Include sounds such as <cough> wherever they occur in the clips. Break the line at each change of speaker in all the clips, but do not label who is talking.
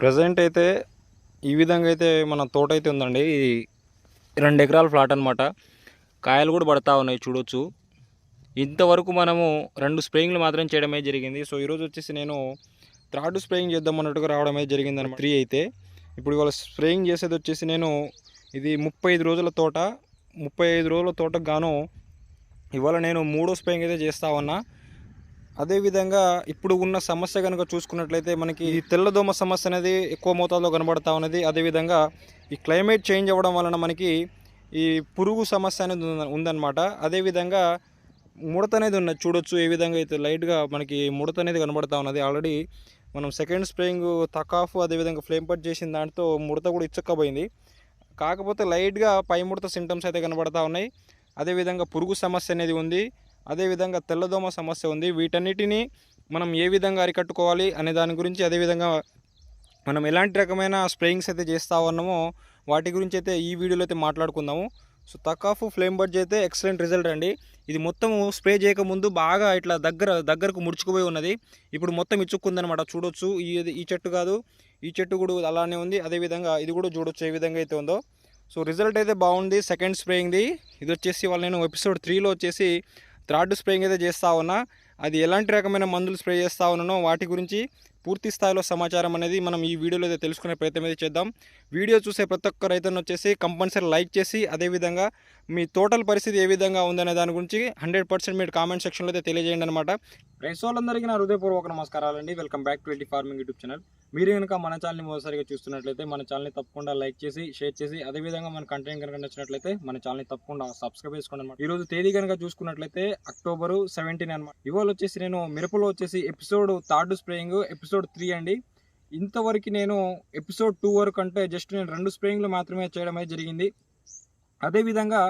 Present అయితే ఈ విధంగా అయితే మన తోట అయితే ఉందండి. ఇది రెండు ఎకరాల ఫ్లాట్ అనమాట కాయలు కూడా పడతా ఉన్నాయి చూడొచ్చు. ఇంతవరకు మనము రెండు స్ప్రేయింగ్లు మాత్రం చేయడమే జరిగింది. సో ఈరోజు వచ్చేసి నేను థర్డ్ స్ప్రేయింగ్ చేద్దాం అన్నట్టుగా రావడమే జరిగింది అనమాట త్రీ అయితే. ఇప్పుడు ఇవాళ స్ప్రేయింగ్ చేసేది వచ్చేసి నేను ఇది ముప్పై ఐదు రోజుల తోట. ముప్పై ఐదు రోజుల తోటకు గాను ఇవాళ నేను మూడో స్ప్రేయింగ్ అయితే చేస్తా ఉన్నా. అదేవిధంగా ఇప్పుడు ఉన్న సమస్య కనుక చూసుకున్నట్లయితే మనకి ఈ తెల్లదోమ సమస్య అనేది ఎక్కువ మోతాదులో కనబడతా ఉన్నది. అదేవిధంగా ఈ క్లైమేట్ చేంజ్ అవ్వడం వలన మనకి ఈ పురుగు సమస్య అనేది ఉందన్నమాట. అదేవిధంగా ముడత అనేది ఉన్నది చూడొచ్చు ఏ విధంగా అయితే లైట్గా మనకి ముడత అనేది కనబడతా ఉన్నది. ఆల్రెడీ మనం సెకండ్ స్ప్రేయింగ్ తకాఫ్ అదేవిధంగా ఫ్లేమ్ పట్ చేసిన దాంట్లో ముడత కూడా ఇచ్చకపోయింది కాకపోతే లైట్గా పై ముడత సింటమ్స్ అయితే కనబడతా ఉన్నాయి. అదేవిధంగా పురుగు సమస్య అనేది ఉంది. అదేవిధంగా తెల్లదోమ సమస్య ఉంది. వీటన్నిటిని మనం ఏ విధంగా అరికట్టుకోవాలి అనే దాని గురించి అదేవిధంగా మనం ఎలాంటి రకమైన స్ప్రేయింగ్స్ అయితే చేస్తా ఉన్నామో వాటి గురించి అయితే ఈ వీడియోలో అయితే మాట్లాడుకుందాము. సో తకాఫ్ ఫ్లేమ్ బడ్జ్ అయితే ఎక్సలెంట్ రిజల్ట్ అండి. ఇది మొత్తం స్ప్రే చేయకముందు బాగా ఇట్లా దగ్గర దగ్గరకు ముడుచుకుపోయి ఉన్నది. ఇప్పుడు మొత్తం ఇచ్చుకుందనమాట చూడొచ్చు. ఈ ఈ చెట్టు కాదు. ఈ చెట్టు కూడా అలానే ఉంది. అదేవిధంగా ఇది కూడా చూడొచ్చు ఏ విధంగా అయితే ఉందో. సో రిజల్ట్ అయితే బాగుంది. సెకండ్ స్ప్రేయింగ్ది. ఇది వచ్చేసి వాళ్ళు నేను ఎపిసోడ్ త్రీలో వచ్చేసి థర్డ్ స్ప్రేయింగ్ అయితే చేస్తూ ఉన్నా. అది ఎలాంటి రకమైన మందులు స్ప్రే చేస్తూ ఉన్నానో వాటి గురించి పూర్తి స్థాయిలో సమాచారం అనేది మనం ఈ వీడియోలో అయితే తెలుసుకునే ప్రయత్నం అయితే చేద్దాం. వీడియో చూసే ప్రతి ఒక్క రైతును వచ్చేసి కంపల్సరీ లైక్ చేసి అదేవిధంగా మీ టోటల్ పరిస్థితి ఏ విధంగా ఉందనే దాని గురించి హండ్రెడ్ పర్సెంట్ మీరు కామెంట్ సెక్షన్లో అయితే తెలియజేయండి అనమాట రైస్ వాళ్ళందరికీ నా హృదయపూర్వక నమస్కారాలండి. Welcome back twenty farming YouTube channel. మీరు కనుక మన ఛానల్ని మొదటిసారిగా చూస్తున్నట్లయితే మన ఛానల్ని తప్పకుండా లైక్ చేసి షేర్ చేసి అదేవిధంగా మన కంటెంట్ కనుక నచ్చినట్లయితే మన ఛానల్ని తప్పకుండా సబ్స్క్రైబ్ చేసుకోండి అనమాట ఈరోజు తేదీ కనుక చూసుకున్నట్లయితే అక్టోబర్ సెవెంటీన్ అనమాట ఇవాళ వచ్చేసి నేను మిరపలో వచ్చేసి episode third spraying episode three అండి. ఇంతవరకు నేను ఎపిసోడ్ టూ వరకు అంటే జస్ట్ నేను రెండు స్ప్రేయింగ్లు మాత్రమే చేయడం అయితే జరిగింది. అదేవిధంగా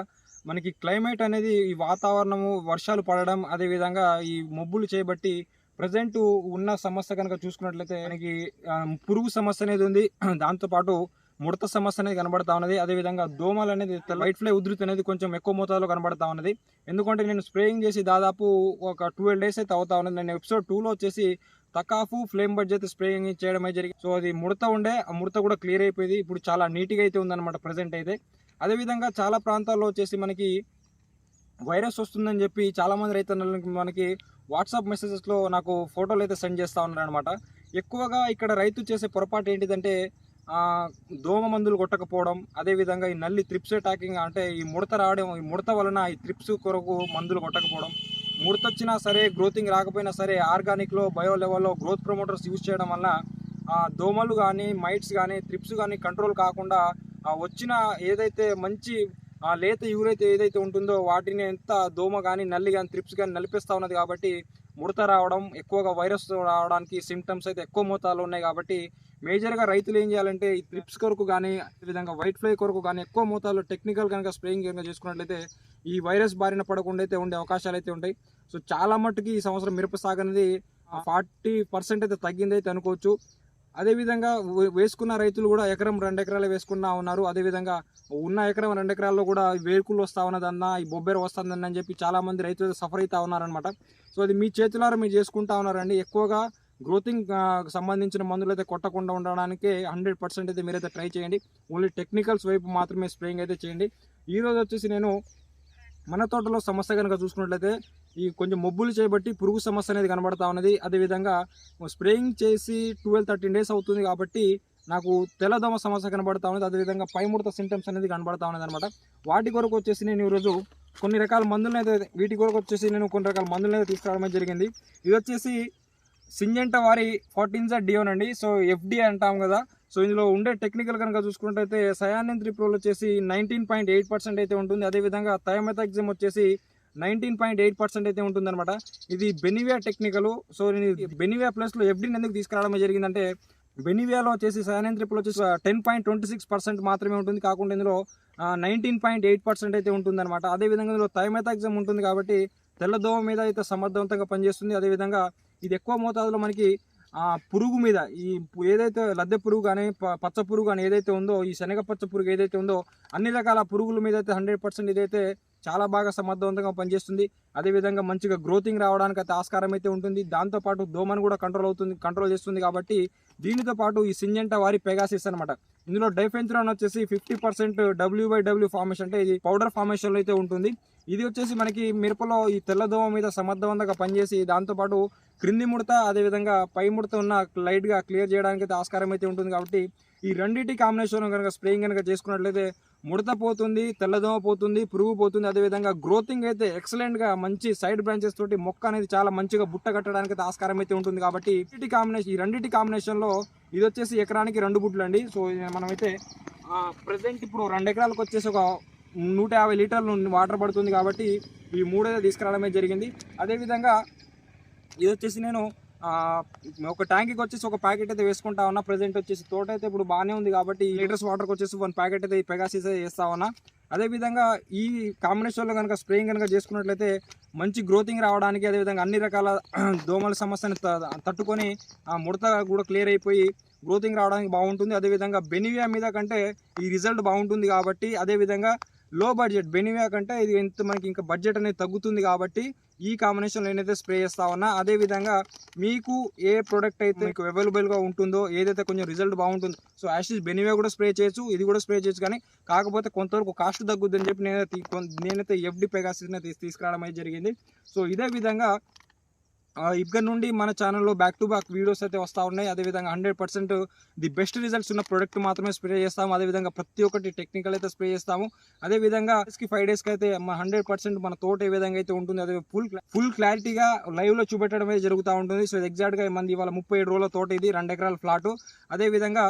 మనకి క్లైమేట్ అనేది ఈ వాతావరణము వర్షాలు పడడం అదేవిధంగా ఈ మబ్బులు చేయబట్టి ప్రజెంట్ ఉన్న సమస్య కనుక చూసుకున్నట్లయితే మనకి పురుగు సమస్య అనేది ఉంది. <clears throat> దాంతోపాటు ముడత సమస్య అనేది కనబడతా ఉన్నది. అదేవిధంగా దోమలు అనేది వైట్ ఫ్లై ఉధృతి అనేది కొంచెం ఎక్కువ మోతాదులో కనబడతా ఉన్నది. ఎందుకంటే నేను స్ప్రేయింగ్ చేసి దాదాపు ఒక ట్వెల్వ్ డేస్ అయితే అవుతా ఉన్నది. నేను ఎపిసోడ్ టూలో వచ్చేసి తకాఫు ఫ్లేమ్ బడ్జ్ అయితే స్ప్రేయింగ్ చేయడం అయితే జరిగింది. సో అది ముడత ఉండే ఆ ముడత కూడా క్లియర్ అయిపోయింది. ఇప్పుడు చాలా నీట్గా అయితే ఉందన్నమాట ప్రజెంట్ అయితే. అదేవిధంగా చాలా ప్రాంతాల్లో వచ్చేసి మనకి వైరస్ వస్తుందని చెప్పి చాలామంది రైతన్నలకి మనకి వాట్సాప్ మెసేజెస్లో నాకు ఫోటోలు అయితే సెండ్ చేస్తూ ఉన్నారనమాట ఎక్కువగా ఇక్కడ రైతు చేసే పొరపాటు ఏంటిదంటే దోమ మందులు కొట్టకపోవడం అదేవిధంగా ఈ నల్లి త్రిప్స్ అటాకింగ్ అంటే ఈ ముడత రావడం ఈ ముడత వలన ఈ త్రిప్స్ కొరకు మందులు కొట్టకపోవడం ముడత వచ్చినా సరే గ్రోతింగ్ రాకపోయినా సరే ఆర్గానిక్లో బయో లెవెల్లో గ్రోత్ ప్రమోటర్స్ యూజ్ చేయడం వల్ల ఆ దోమలు కానీ మైట్స్ కానీ త్రిప్స్ కానీ కంట్రోల్ కాకుండా వచ్చిన ఏదైతే మంచి ఆ లేత యూరైతే ఏదైతే ఉంటుందో వాటిని ఎంత దోమ కానీ నల్లి కానీ త్రిప్స్ కానీ నలిపిస్తూ ఉన్నది కాబట్టి ముడత రావడం ఎక్కువగా వైరస్ రావడానికి సిమ్టమ్స్ అయితే ఎక్కువ మోతాదులో ఉన్నాయి కాబట్టి మేజర్గా రైతులు ఏం చేయాలంటే ఈ త్రిప్స్ కొరకు కానీ అదేవిధంగా వైట్ ఫ్లై కొరకు కానీ ఎక్కువ మోతాదులో టెక్నికల్ కనుక స్ప్రేయింగ్ కనుక చేసుకున్నట్లయితే ఈ వైరస్ బారిన పడకుండా అయితే ఉండే అవకాశాలు అయితే ఉంటాయి. సో చాలా మట్టుకి ఈ సంవత్సరం మిరప సాగు అనేది ఫార్టీ పర్సెంట్ అయితే తగ్గింది అయితే అనుకోవచ్చు. అదేవిధంగా వేసుకున్న రైతులు కూడా ఎకరం రెండు ఎకరాలు వేసుకున్నా ఉన్నారు. అదేవిధంగా ఉన్న ఎకరం రెండు ఎకరాల్లో కూడా వేరుకులు వస్తా ఉన్నదన్న ఈ బొబ్బెర వస్తుందన్న అని చెప్పి చాలా మంది రైతులు సఫర్ అవుతా ఉన్నారనమాట సో అది మీ చేతులారా మీరు చేసుకుంటా ఉన్నారండి. ఎక్కువగా గ్రోతింగ్ సంబంధించిన మందులు అయితే కొట్టకుండా ఉండడానికి హండ్రెడ్ పర్సెంట్ అయితే మీరైతే ట్రై చేయండి. ఓన్లీ టెక్నికల్స్ వైపు మాత్రమే స్ప్రేయింగ్ అయితే చేయండి. ఈ రోజు వచ్చేసి నేను మన తోటలో సమస్య కనుక చూసుకున్నట్లయితే ఈ కొంచెం మబ్బులు చేయబట్టి పురుగు సమస్య అనేది కనబడతా ఉన్నది. అదేవిధంగా స్ప్రేయింగ్ చేసి ట్వెల్వ్ థర్టీన్ డేస్ అవుతుంది కాబట్టి నాకు తెల్లదోమ సమస్య కనబడతా ఉన్నది. అదేవిధంగా పై ముడత సింటమ్స్ అనేది కనబడతా ఉన్నది అనమాట వాటి కొరకు వచ్చేసి నేను ఈరోజు కొన్ని రకాల మందులను అయితే వీటి కొరకు వచ్చేసి నేను కొన్ని రకాల మందులను అయితే తీసుకురావడం జరిగింది. ఇది వచ్చేసి సింజెంట వారి ఫార్టీన్ జెడ్ డియోనండి సో ఎఫ్డి అంటాం కదా సో ఇందులో ఉండే టెక్నికల్ కనుక చూసుకున్నట్టయితే సయానిన్ త్రిప్రోల్ వచ్చేసి నైన్టీన్ పాయింట్ ఎయిట్ పర్సెంట్ అయితే ఉంటుంది. అదేవిధంగా థయోమెథాక్సిమ్ వచ్చేసి నైన్టీన్ పాయింట్ ఎయిట్ పర్సెంట్ అయితే ఉంటుందన్నమాట. ఇది బెనివియా టెక్నికల్ సో నేను బెనివియా ప్లస్లో ఎఫ్డీని ఎందుకు తీసుకురావడం జరిగిందంటే బెనివియాలో వచ్చేసి సయానిన్ త్రిపుల్ వచ్చేసి ten point twenty six percent మాత్రమే ఉంటుంది. కాకుండా ఇందులో నైన్టీన్ పాయింట్ ఎయిట్ పర్సెంట్ అయితే ఉంటుందన్నమాట. అదేవిధంగా ఇందులో థైమెథాక్సిమ్ ఉంటుంది కాబట్టి తెల్లదోమ మీద అయితే సమర్థవంతంగా పనిచేస్తుంది. అదేవిధంగా ఇది ఎక్కువ మోతాదులో మనకి ఆ పురుగు మీద ఈ ఏదైతే లద్దె పురుగు కానీ పచ్చ పురుగు కానీ ఏదైతే ఉందో ఈ శనగ పచ్చ పురుగు ఏదైతే ఉందో అన్ని రకాల పురుగుల మీద అయితే హండ్రెడ్ పర్సెంట్ ఇదైతే
చాలా బాగా సమర్థవంతంగా పనిచేస్తుంది. అదేవిధంగా మంచిగా గ్రోతింగ్ రావడానికి అయితే ఆస్కారం అయితే ఉంటుంది. దాంతోపాటు దోమను కూడా కంట్రోల్ అవుతుంది కంట్రోల్ చేస్తుంది కాబట్టి దీనితో పాటు ఈ సింజెంటా వారి పెగాసిస్ అనమాట ఇందులో డైఫెన్చురాన్ వచ్చేసి fifty percent W by W formation అంటే ఇది పౌడర్ ఫార్మేషన్లో అయితే ఉంటుంది. ఇది వచ్చేసి మనకి మిరపలో ఈ తెల్లదోమ మీద సమర్థవంతంగా పనిచేసి దాంతోపాటు క్రింది ముడత అదేవిధంగా పై ముడత ఉన్న లైట్గా క్లియర్ చేయడానికి అయితే ఆస్కారం అయితే ఉంటుంది కాబట్టి ఈ రెండింటి కాంబినేషన్ కనుక స్ప్రేయింగ్ కనుక చేసుకున్నట్లయితే ముడత పోతుంది తెల్లదోమ పోతుంది పురుగు పోతుంది అదేవిధంగా గ్రోతింగ్ అయితే ఎక్సలెంట్గా మంచి సైడ్ బ్రాంచెస్ తోటి మొక్క అనేది చాలా మంచిగా బుట్ట కట్టడానికి అయితే ఆస్కారం అయితే ఉంటుంది కాబట్టి ఈ కాంబినేషన్ ఈ రెండింటి కాంబినేషన్లో ఇది వచ్చేసి ఎకరానికి రెండు బుట్లు అండి సో మనమైతే ప్రజెంట్ ఇప్పుడు రెండు ఎకరాలకు వచ్చేసి ఒక నూట యాభై లీటర్లు వాటర్ పడుతుంది కాబట్టి ఈ మూడైతే తీసుకురావడమే జరిగింది. అదేవిధంగా ఇది వచ్చేసి నేను ఒక ట్యాంక్కి వచ్చేసి ఒక ప్యాకెట్ అయితే వేసుకుంటా ఉన్నా. ప్రజెంట్ వచ్చేసి తోట అయితే ఇప్పుడు బాగానే ఉంది కాబట్టి లీటర్స్ వాటర్కి వచ్చేసి వన్ ప్యాకెట్ అయితే పెగాసిస్ అయితే వేస్తా ఉన్నా. అదేవిధంగా ఈ కాంబినేషన్లో కనుక స్ప్రేయింగ్ కనుక చేసుకున్నట్లయితే మంచి గ్రోతింగ్ రావడానికి అదేవిధంగా అన్ని రకాల <clears throat> దోమల సమస్యను త- తట్టుకొని ఆ ముడత కూడా క్లియర్ అయిపోయి గ్రోతింగ్ రావడానికి బాగుంటుంది. అదేవిధంగా బెనివియా మీద కంటే ఈ రిజల్ట్ బాగుంటుంది కాబట్టి అదేవిధంగా లో బడ్జెట్ బెనివియా కంటే ఇది ఎంత మనకి ఇంకా బడ్జెట్ అనేది తగ్గుతుంది కాబట్టి ఈ కాంబినేషన్లో నేనైతే స్ప్రే చేస్తా ఉన్నా. అదేవిధంగా మీకు ఏ ప్రోడక్ట్ అయితే మీకు అవైలబుల్గా ఉంటుందో ఏదైతే కొంచెం రిజల్ట్ బాగుంటుందో సో యాషిస్ బెనివే కూడా స్ప్రే చేయొచ్చు ఇది కూడా స్ప్రే చేయొచ్చు కానీ కాకపోతే కొంతవరకు కాస్ట్ తగ్గుద్దని చెప్పి నేనైతే నేనైతే ఎఫ్డి పెగాసిస్ని తీసుకురావడం అయితే జరిగింది. సో ఇదే విధంగా ఆ, నుండి మన ఛానల్లో బ్యాక్ టు బ్యాక్ వీడియోస్ అయితే వస్తూ ఉన్నాయి. అదేవిధంగా hundred percent the best results ఉన్న ప్రోడక్ట్ మాత్రమే స్ప్రే చేస్తాము. అదేవిధంగా ప్రతి ఒక్కటి టెక్నికల్ అయితే స్ప్రే చేస్తాము. అదేవిధంగా కి ఫైవ్ డేస్కి అయితే మన హండ్రెడ్ పర్సెంట్ మన తోట ఏ విధంగా అయితే ఉంటుంది అదే ఫుల్ ఫుల్ క్లారిటీగా లైవ్లో చూపెట్టడం అయితే జరుగుతూ ఉంటుంది. సో ఎగ్జాక్ట్గా మంది ఇవాళ ముప్పై ఏడు రోజుల తోట ఇది రెండు ఎకరాల ఫ్లాట్ అదేవిధంగా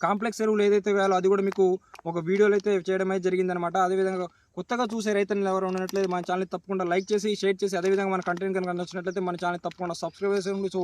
కాంప్లెక్స్ ఎరువులు ఏదైతే వేయాలో అది కూడా మీకు ఒక వీడియోలో అయితే చేయడం అయితే జరిగిందనమాట అదేవిధంగా కొత్తగా చూసే రైతులు ఎవరు ఉన్నట్లయితే మన ఛానల్ తప్పకుండా లైక్ చేసి షేర్ చేసి అదేవిధంగా మన కంటెంట్ కనుక నచ్చినట్లయితే మన ఛానల్ తప్పకుండా సబ్స్క్రైబ్ చేసి ఉండి సో